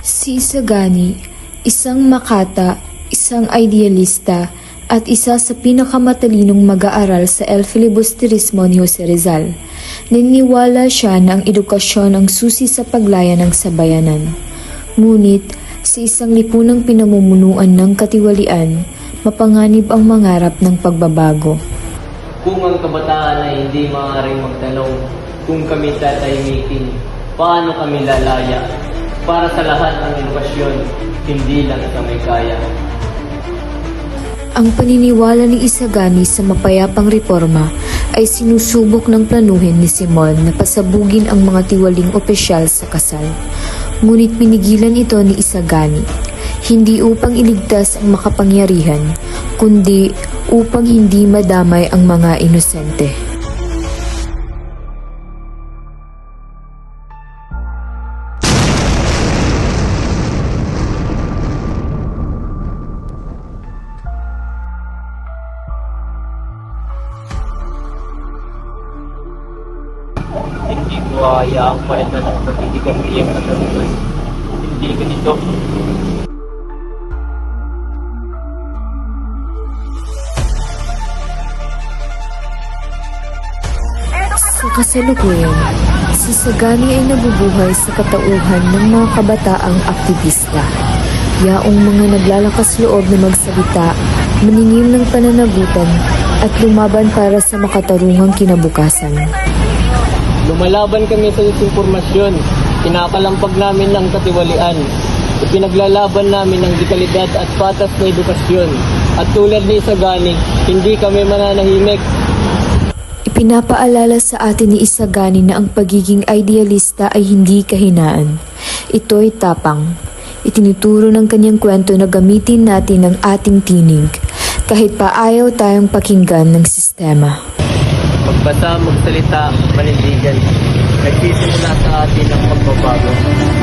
Si Isagani, isang makata, isang idealista, at isa sa pinakamatalinong mag-aaral sa El Filibusterismo ni Jose Rizal. Niniwala siya na ang edukasyon ang susi sa paglaya ng sabayanan. Ngunit, sa isang lipunang pinamumunuan ng katiwalian, mapanganib ang mangarap ng pagbabago. Kung ang kabataan ay hindi maaaring magtanong kung kami tatahimikin, paano kami lalaya? Para sa lahat ng edukasyon, hindi lang sa may kaya. Ang paniniwala ni Isagani sa mapayapang reforma ay sinusubok ng planuhin ni Simon na pasabugin ang mga tiwaling opisyal sa kasal. Ngunit pinigilan ito ni Isagani, hindi upang iligtas ang makapangyarihan, kundi upang hindi madamay ang mga inosente. Hindi ko hayaang palitan ang pagtitigang iyang kasalunan. Hindi ganito. Sa kasalukuyan, si Sagani ay nabubuhay sa katauhan ng mga kabataang aktivista. Yaong mga naglalakas loob na magsalita, maningil ng pananagutan at lumaban para sa makatarungang kinabukasan. Lumalaban kami sa disinformasyon. Kinakalampag namin ang katiwalian. Ipinaglalaban namin ang dekalidad at patas na edukasyon. At tulad ni Isagani, hindi kami mananahimik. Ipinapaalala sa atin ni Isagani na ang pagiging idealista ay hindi kahinaan. Ito ay tapang. Itinuturo ng kanyang kwento na gamitin natin ang ating tinig kahit pa ayaw tayong pakinggan ng sistema. Magbasa, magsalita, manindigan. Nagsisimula sa atin ang pagbabago.